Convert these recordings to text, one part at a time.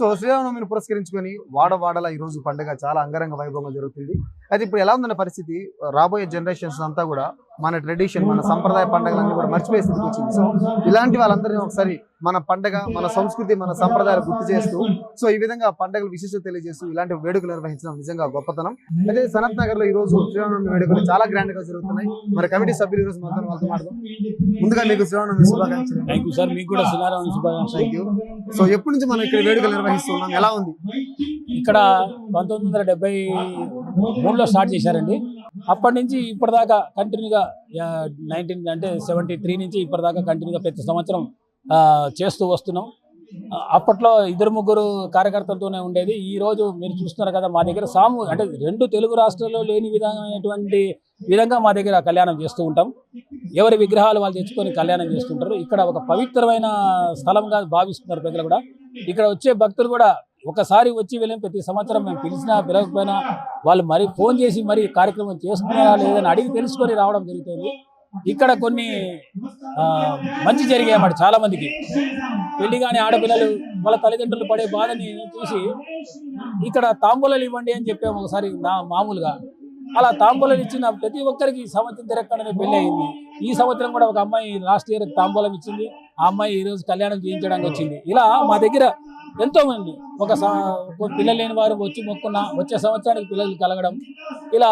So శ్రీరామనవమిని పురస్కరించుకొని వాడవాడల ఈ రోజు పండుగ చాలా అంగరంగ వైభవంగా జరుగుతుంది. అయితే ఇప్పుడు ఎలా ఉందన్న పరిస్థితి? రాబోయే జనరేషన్స్ అంతా కూడా మన ట్రెడిషన్ మన సంప్రదాయ పండుగలన్నీ కూడా మర్చిపోయే స్థితికి వచ్చింది. సో ఇలాంటి వాళ్ళందరినీ ఒకసారి మన పండగ మన సంస్కృతి మన సంప్రదాయాలు గుర్తు చేస్తూ సో ఈ విధంగా పండుగల విశిష్టత తెలియజేస్తూ ఇలాంటి వేడుకలు నిర్వహించడం నిజంగా గొప్పతనం. అయితే సనత్ నగర్లో ఈ రోజు శ్రీరామనవమి వేడుకలు చాలా గ్రాండ్గా జరుగుతున్నాయి. మరి కమిటీ సభ్యులు ఈ రోజు మొత్తం వాళ్ళతో మాట్లాడదాం. ముందుగా మీకు శ్రీరామనవమి శుభాకాంక్షలు. థ్యాంక్ యూ సార్ మీకు కూడా సునారాయణ శుభాకాంక్షలు. థ్యాంక్ యూ సో ఎప్పటి నుంచి మనం ఇక్కడ వేడుకలు నిర్వహిస్తున్నాం? ఎలా ఉంది? ఇక్కడ పంతొమ్మిది వందల డెబ్బై మూడులో స్టార్ట్ చేశారండి. అప్పటి నుంచి ఇప్పటిదాకా కంటిన్యూగా నైన్టీన్ అంటే సెవెంటీ త్రీ నుంచి ఇప్పటిదాకా కంటిన్యూగా ప్రతి సంవత్సరం ఆ, చేస్తూ వస్తున్నాం. అప్పట్లో ఇద్దరు ముగ్గురు కార్యకర్తలతోనే ఉండేది. ఈ రోజు మీరు చూస్తున్నారు కదా మా దగ్గర సాము అంటే రెండు తెలుగు రాష్ట్రాల్లో లేని విధమైనటువంటి విధంగా మా దగ్గర కళ్యాణం చేస్తూ ఉంటాం. ఎవరి విగ్రహాలు వాళ్ళు తెచ్చుకొని కళ్యాణం చేస్తుంటారు ఇక్కడ ఒక పవిత్రమైన స్థలంగా భావిస్తున్నారు ప్రజలు కూడా. ఇక్కడ వచ్చే భక్తులు కూడా ఒకసారి వచ్చి వెళ్ళిన ప్రతి సంవత్సరం మేము పిలిచినా పిలవకపోయినా వాళ్ళు మరి ఫోన్ చేసి మరి కార్యక్రమం చేస్తున్నారా లేదని అడిగి తెలుసుకొని రావడం జరుగుతుంది. ఇక్కడ కొన్ని ఆ, మంచి జరిగాయి అన్నమాట చాలా మందికి పెళ్ళి కానీ ఆడపిల్లలు వాళ్ళ తల్లిదండ్రులు పడే బాధని చూసి ఇక్కడ తాంబూలాలు ఇవ్వండి అని చెప్పాము ఒకసారి నా మామూలుగా. అలా తాంబూలాలు ఇచ్చిన ప్రతి ఒక్కరికి సంవత్సరం తిరగకుండానే పెళ్ళి అయింది. ఈ సంవత్సరం కూడా ఒక అమ్మాయి లాస్ట్ ఇయర్ తాంబూలం ఇచ్చింది. ఆ అమ్మాయి ఈ రోజు కళ్యాణం చేయించడానికి వచ్చింది. ఇలా మా దగ్గర ఎంతోమంది ఒక ఒక పిల్లలు లేని వారు వచ్చి మొక్కున్న వచ్చే సంవత్సరానికి పిల్లలు కలగడం. ఇలా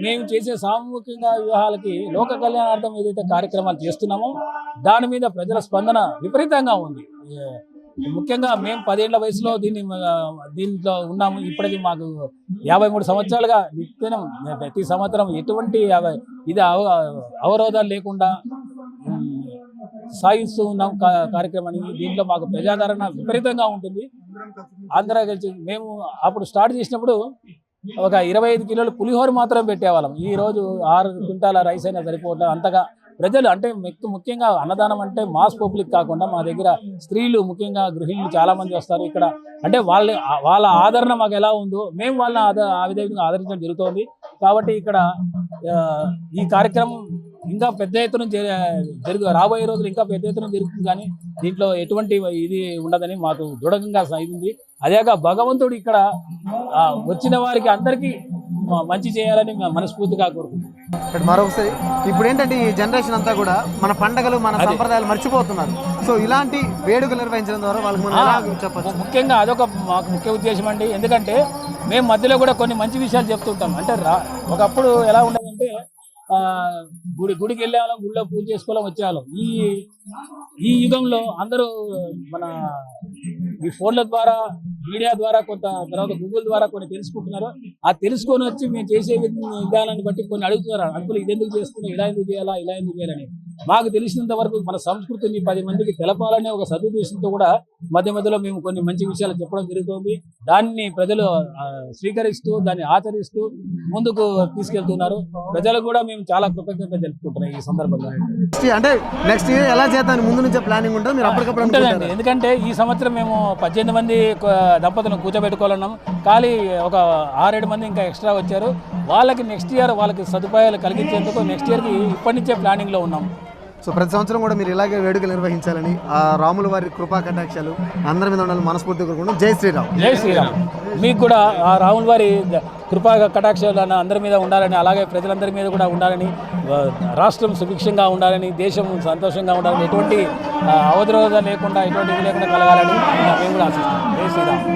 మేము చేసే సామూహికంగా వివాహాలకి లోక కళ్యాణార్థం ఏదైతే కార్యక్రమాలు చేస్తున్నామో దాని మీద ప్రజల స్పందన విపరీతంగా ఉంది. ముఖ్యంగా మేము పదేళ్ళ వయసులో దీన్ని దీంట్లో ఉన్నాము. ఇప్పటికి మాకు యాభై మూడు సంవత్సరాలుగా నిత్యం ప్రతి సంవత్సరం ఎటువంటి ఇది అవ- అవరోధాలు లేకుండా సాగిస్తూ ఉన్నాం కా- దీంట్లో మాకు ప్రజాదరణ విపరీతంగా ఉంటుంది. ఆంధ్ర కలిసి మేము అప్పుడు స్టార్ట్ చేసినప్పుడు ఒక ఇరవై ఐదు కిలోలు పులిహోర మాత్రం పెట్టేవాళ్ళం. ఈ రోజు ఆరు క్వింటాల రైస్ అయినా సరిపోవట్లేదు అంతగా ప్రజలు అంటే ముఖ్య- ముఖ్యంగా అన్నదానం అంటే మాస్ పబ్లిక్ కాకుండా మా దగ్గర స్త్రీలు ముఖ్యంగా గృహిణులు చాలా మంది వస్తారు ఇక్కడ. అంటే వాళ్ళ వాళ్ళ ఆదరణ మాకు ఎలా ఉందో మేము వాళ్ళని ఆద ఆ విధంగా ఆదరించడం జరుగుతోంది. కాబట్టి ఇక్కడ ఈ కార్యక్రమం ఇంకా పెద్ద ఎత్తున జరి- జరుగు రాబోయే రోజులు ఇంకా పెద్ద ఎత్తున జరుగుతుంది కానీ దీంట్లో ఎటువంటి ఇది ఉండదని మాకు దృఢంగా సాగింది. అదేగా భగవంతుడు ఇక్కడ వచ్చిన వారికి అందరికీ మంచి చేయాలని మనస్ఫూర్తిగా కోరుకుంటున్నాం. మరొకసారి ఇప్పుడు ఏంటంటే ఈ జనరేషన్ అంతా కూడా మన పండగలు మన. సంప్రదాయాలు మర్చిపోతున్నారు. సో ఇలాంటి వేడుకలు నిర్వహించడం ద్వారా వాళ్ళకి మనం చెప్పచ్చు? ముఖ్యంగా అదొక మాకు ముఖ్య ఉద్దేశం అండి. ఎందుకంటే మేము మధ్యలో కూడా కొన్ని మంచి విషయాలు చెప్తుంటాం. అంటే రా ఒకప్పుడు ఎలా ఉండదంటే గుడి గుడికి వెళ్ళేవాళ్ళం గుడిలో పూజ చేసుకోవాలం వచ్చేవాళ్ళం. ఈ ఈ యుగంలో అందరూ మన ఈ ఫోన్ల ద్వారా మీడియా ద్వారా కొంత తర్వాత గూగుల్ ద్వారా కొన్ని తెలుసుకుంటున్నారు. ఆ తెలుసుకొని వచ్చి మేము చేసే విధానాన్ని బట్టి కొన్ని అడుగుతున్నారు. అంకులు ఇది ఎందుకు చేస్తున్నాం ఇలా ఎందుకు చేయాలా? ఇలా ఎందుకు చేయాలని మాకు తెలిసినంత వరకు మన సంస్కృతిని పది మందికి తెలపాలనే ఒక సదుద్దేశంతో కూడా మధ్య మధ్యలో మేము కొన్ని మంచి విషయాలు చెప్పడం జరుగుతుంది. దాన్ని ప్రజలు స్వీకరిస్తూ దాన్ని ఆచరిస్తూ ముందుకు తీసుకెళ్తున్నారు. ప్రజలకు కూడా మేము చాలా కృతజ్ఞత తెలుపుకుంటున్నాం ఈ సందర్భంగా. అంటే నెక్స్ట్ ఇయర్ ఎలా చేద్దాం ముందు నుంచే ప్లానింగ్ ఉంటుంది? మీరు అప్పటికప్పుడు ఉంటుందండి. అనుకుంటారా? ఎందుకంటే ఈ సంవత్సరం మేము పద్దెనిమిది మంది దంపతులను కూర్చోబెట్టుకోవాలన్నాం. ఖాళీ ఒక ఆరేడు మంది ఇంకా ఎక్స్ట్రా వచ్చారు. వాళ్ళకి నెక్స్ట్ ఇయర్ వాళ్ళకి సదుపాయాలు కలిగించేందుకు నెక్స్ట్ ఇయర్కి ఇప్పటి నుంచే ప్లానింగ్లో ఉన్నాం. సో ప్రతి సంవత్సరం కూడా మీరు ఇలాగే వేడుకలు నిర్వహించాలని ఆ రాముల వారి కృపా కటాక్షాలు అందరి మీద ఉండాలని మనస్ఫూర్తిగా కోరుకుంటున్నాం. జై శ్రీరామ్. జై శ్రీరామ్. మీకు కూడా ఆ రాముల వారి కృపా కటాక్షాలు అందరి మీద ఉండాలని అలాగే ప్రజలందరి మీద కూడా ఉండాలని రాష్ట్రం సుభిక్షంగా ఉండాలని దేశం సంతోషంగా ఉండాలని ఎటువంటి ఆ, లేకుండా ఎటువంటి ఇది లేకుండా కలగాలని మేము కూడా ఆశిస్తాం జై శ్రీరామ్.